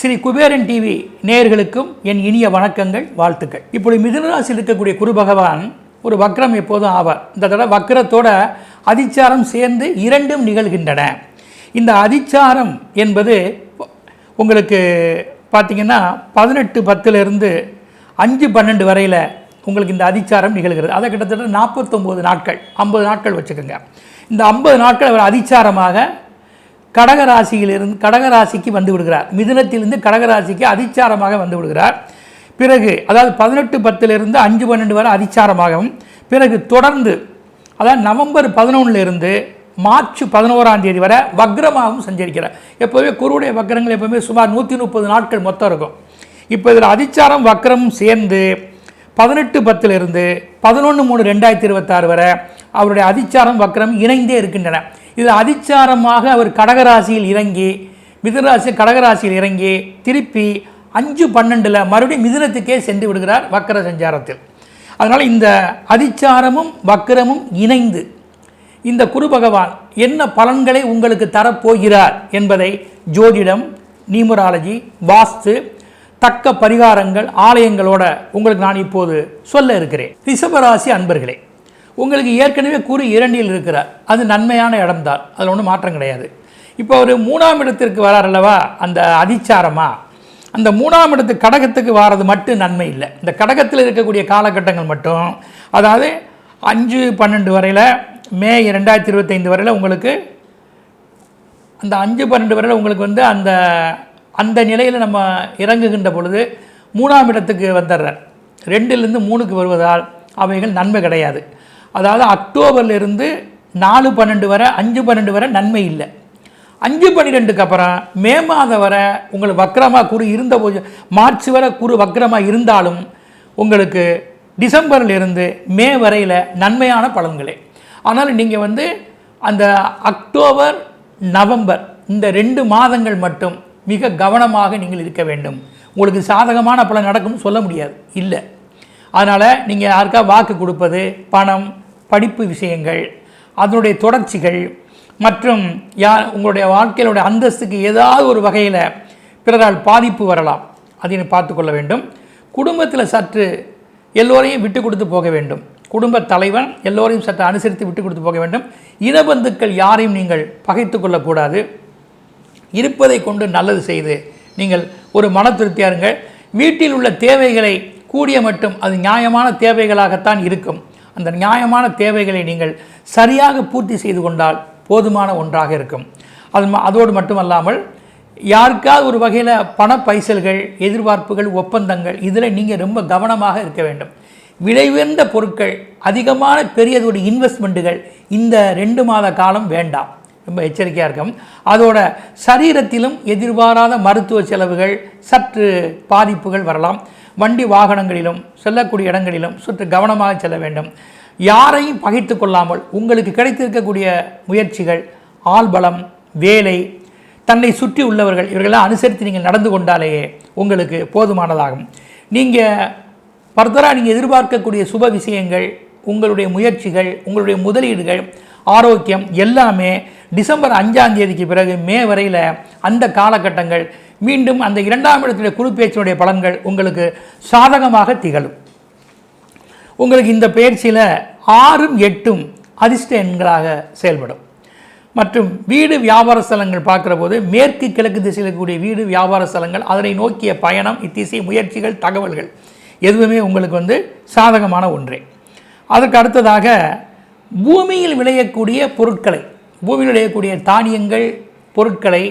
Sri Kuberan TV நேயர்களுக்கும் என் இனிய வணக்கங்கள் வாழ்த்துக்கள். இப்படி மிதுனராசியில் இருக்கக்கூடிய குரு பகவான் ஒரு வக்ரம் எப்போதும் ஆவார். இந்த தடவை வக்ரத்தோட அதிச்சாரம் சேர்ந்து இரண்டும் நிகழ்கின்றன. இந்த அதிச்சாரம் என்பது உங்களுக்கு பார்த்தீங்கன்னா பதினெட்டு பத்துலேருந்து அஞ்சு பன்னெண்டு வரையில் உங்களுக்கு இந்த அதிச்சாரம் நிகழ்கிறது. அதை கிட்டத்தட்ட நாற்பத்தொம்போது நாட்கள் ஐம்பது நாட்கள் வச்சுக்கோங்க. இந்த ஐம்பது நாட்கள் அவர் அதிச்சாரமாக கடகராசியிலிருந்து கடகராசிக்கு வந்து விடுகிறார். மிதுனத்திலிருந்து கடகராசிக்கு அதிச்சாரமாக வந்து விடுகிறார். பிறகு அதாவது பதினெட்டு பத்திலிருந்து அஞ்சு பன்னெண்டு வரை அதிச்சாரமாகவும் பிறகு தொடர்ந்து அதாவது நவம்பர் பதினொன்றிலிருந்து மார்ச் பதினோராம் தேதி வரை வக்ரமாகவும் சஞ்சரிக்கிறார். எப்போவுமே குருவுடைய வக்ரங்கள் எப்போவுமே சுமார் நூற்றி முப்பது நாட்கள் மொத்தம் இருக்கும். இப்போ இதில் அதிச்சாரம் வக்ரமும் சேர்ந்து பதினெட்டு பத்திலிருந்து பதினொன்று மூணு ரெண்டாயிரத்தி இருபத்தாறு வரை அவருடைய அதிச்சாரம் வக்கரம் இணைந்தே இருக்கின்றன. இது அதிச்சாரமாக அவர் கடகராசியில் இறங்கி மிதுனராசி கடகராசியில் இறங்கி திருப்பி அஞ்சு பன்னெண்டில் மறுபடியும் மிதுனத்துக்கே சென்று விடுகிறார் வக்கர சஞ்சாரத்தில். அதனால் இந்த அதிச்சாரமும் வக்கரமும் இணைந்து இந்த குரு பகவான் என்ன பலன்களை உங்களுக்கு தரப்போகிறார் என்பதை ஜோதிடம் நியூமராலஜி வாஸ்து தக்க பரிகாரங்கள் ஆலயங்களோட உங்களுக்கு நான் இப்போது சொல்ல இருக்கிறேன். ரிஷபராசி அன்பர்களே உங்களுக்கு ஏற்கனவே குரு இரண்டில் இருக்கிறார். அது நன்மையான இடம்தான். அதில் ஒன்றும் மாற்றம் கிடையாது. இப்போ ஒரு மூணாம் இடத்திற்கு வரார் அல்லவா? அந்த அதிச்சாரமாக அந்த மூணாம் இடத்து கடகத்துக்கு வாரது மட்டும் நன்மை இல்லை. இந்த கடகத்தில் இருக்கக்கூடிய காலகட்டங்கள் மட்டும். அதாவது அஞ்சு பன்னெண்டு வரையில் மே ரெண்டாயிரத்தி இருபத்தைந்து வரையில் உங்களுக்கு அந்த அஞ்சு பன்னெண்டு வரையில் உங்களுக்கு வந்து அந்த அந்த நிலையில் நம்ம இறங்குகின்ற பொழுது மூணாம் இடத்துக்கு வந்துடுறார். ரெண்டுலேருந்து மூணுக்கு வருவதால் அவைகள் நன்மை கிடையாது. அதாவது அக்டோபர்லேருந்து நாலு பன்னெண்டு வரை அஞ்சு பன்னெண்டு வரை நன்மை இல்லை. அஞ்சு பன்னிரெண்டுக்கு அப்புறம் மே மாதம் வரை உங்களுக்கு வக்கரமாக குரு இருந்த போது மார்ச் வரை குரு வக்கரமாக இருந்தாலும் உங்களுக்கு டிசம்பர்லேருந்து மே வரையில் நன்மையான பலன்களே. ஆனால் நீங்கள் வந்து அந்த அக்டோபர் நவம்பர் இந்த ரெண்டு மாதங்கள் மட்டும் மிக கவனமாக நீங்கள் இருக்க வேண்டும். உங்களுக்கு சாதகமான பலன் நடக்கும்னு சொல்ல முடியாது. இல்லை. அதனால் நீங்கள் யாருக்கா வாக்கு கொடுப்பது பணம் படிப்பு விஷயங்கள் அதனுடைய தொடர்ச்சிகள் மற்றும் யார் உங்களுடைய வாழ்க்கையினுடைய அந்தஸ்துக்கு ஏதாவது ஒரு வகையில் பிறரால் பாதிப்பு வரலாம். அதை பார்த்துக்கொள்ள வேண்டும். குடும்பத்தில் சற்று எல்லோரையும் விட்டு கொடுத்து போக வேண்டும். குடும்ப தலைவன் எல்லோரையும் சற்று அனுசரித்து விட்டு கொடுத்து போக வேண்டும். இனபந்துக்கள் யாரையும் நீங்கள் பகைத்து கொள்ளக்கூடாது. இருப்பதை கொண்டு நல்லது செய்து. நீங்கள் ஒரு மன திருப்தியாருங்கள் வீட்டில் உள்ள தேவைகளை கூடிய மட்டும் அது நியாயமான தேவைகளாகத்தான் இருக்கும். அந்த நியாயமான தேவைகளை நீங்கள் சரியாக பூர்த்தி செய்து கொண்டால் போதுமான ஒன்றாக இருக்கும். அது ம- அதோடு மட்டுமல்லாமல் யாருக்காவது ஒரு வகையில் பண பைசல்கள் எதிர்பார்ப்புகள் ஒப்பந்தங்கள் இதில் நீங்கள் ரொம்ப கவனமாக இருக்க வேண்டும். விலை உயர்ந்த பொருட்கள் அதிகமான பெரியதோடு இன்வெஸ்ட்மெண்ட்டுகள் இந்த ரெண்டு மாத காலம் வேண்டாம். ரொம்ப எச்சரிக்கையாக இருக்கும். அதோட சரீரத்திலும் எதிர்பாராத மருத்துவ செலவுகள் சற்று பாதிப்புகள் வரலாம். வண்டி வாகனங்களிலும் செல்லக்கூடிய இடங்களிலும் சற்று கவனமாக செல்ல வேண்டும். யாரையும் பகைத்து கொள்ளாமல் உங்களுக்கு கிடைத்திருக்கக்கூடிய முயற்சிகள் ஆள்பலம் வேலை தன்னை சுற்றி உள்ளவர்கள் இவர்களெல்லாம் அனுசரித்து நீங்கள் நடந்து கொண்டாலேயே உங்களுக்கு போதுமானதாகும். நீங்கள் ஃபர்தராக நீங்கள் எதிர்பார்க்கக்கூடிய சுப விஷயங்கள் உங்களுடைய முயற்சிகள் உங்களுடைய முதலீடுகள் ஆரோக்கியம் எல்லாமே டிசம்பர் அஞ்சாம் தேதிக்கு பிறகு மே வரையில் அந்த காலகட்டங்கள் மீண்டும் அந்த இரண்டாம் இடத்துடைய குரு பலன்கள் உங்களுக்கு சாதகமாக திகழும். உங்களுக்கு இந்த பயிற்சியில் ஆறும் எட்டும் அதிர்ஷ்ட எண்களாக செயல்படும். மற்றும் வீடு வியாபார ஸ்தலங்கள் பார்க்குற போது மேற்கு கிழக்கு திசையில் இருக்கக்கூடிய வீடு வியாபார ஸ்தலங்கள் அதனை நோக்கிய பயணம் இத்திசை முயற்சிகள் தகவல்கள் எதுவுமே உங்களுக்கு வந்து சாதகமான ஒன்றே. அதற்கு அடுத்ததாக பூமியில் விளையக்கூடிய பொருட்களை பூமியில் விளையக்கூடிய தானியங்கள் பொருட்களை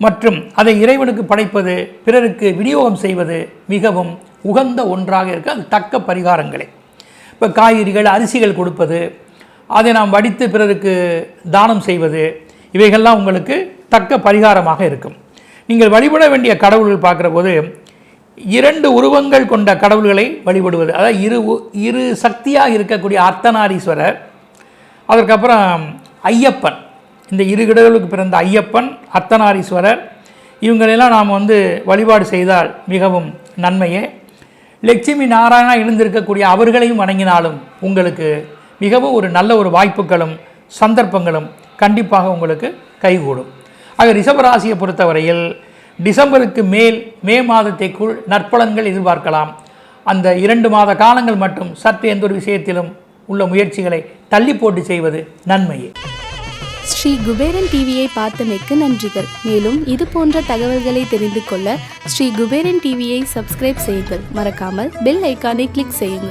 மற்றும் அதை இறைவனுக்கு படைப்பது பிறருக்கு விநியோகம் செய்வது மிகவும் உகந்த ஒன்றாக இருக்க. அது தக்க பரிகாரங்களே. இப்போ காய்கறிகள் அரிசிகள் கொடுப்பது அதை நாம் வடித்து பிறருக்கு தானம் செய்வது இவைகள்லாம் உங்களுக்கு தக்க பரிகாரமாக இருக்கும். நீங்கள் வழிபட வேண்டிய கடவுள்கள் பார்க்குற போது இரண்டு உருவங்கள் கொண்ட கடவுள்களை வழிபடுவது அதாவது இரு உ- இரு சக்தியாக இருக்கக்கூடிய அர்த்தநாரீஸ்வரர் அதற்கப்புறம் ஐயப்பன். இந்த இரு கடவுளுக்கு பிறந்த ஐயப்பன் அத்தனாரீஸ்வரர் இவங்களெல்லாம் நாம் வந்து வழிபாடு செய்தால் மிகவும் நன்மையே. லட்சுமி நாராயணா எழுந்திருக்கக்கூடிய அவர்களையும் வணங்கினாலும் உங்களுக்கு மிகவும் ஒரு நல்ல ஒரு வாய்ப்புகளும் சந்தர்ப்பங்களும் கண்டிப்பாக உங்களுக்கு கைகூடும். ஆக ரிஷபராசியை பொறுத்தவரையில் டிசம்பருக்கு மேல் மே மாதத்தைக்குள் நற்பலன்கள் எதிர்பார்க்கலாம். அந்த இரண்டு மாத காலங்கள் மட்டும் சற்று எந்த ஒரு விஷயத்திலும் உள்ள முயற்சிகளை தள்ளி போட்டு செய்வது நன்மையே. ஸ்ரீ குபேரன் டிவியை பார்த்தமைக்கு நன்றிகள். மேலும் இது போன்ற தகவல்களை தெரிந்து கொள்ள ஸ்ரீ குபேரன் டிவியை சப்ஸ்கிரைப் செய்யுங்கள். மறக்காமல் பெல் ஐக்கானை கிளிக் செய்யுங்கள்.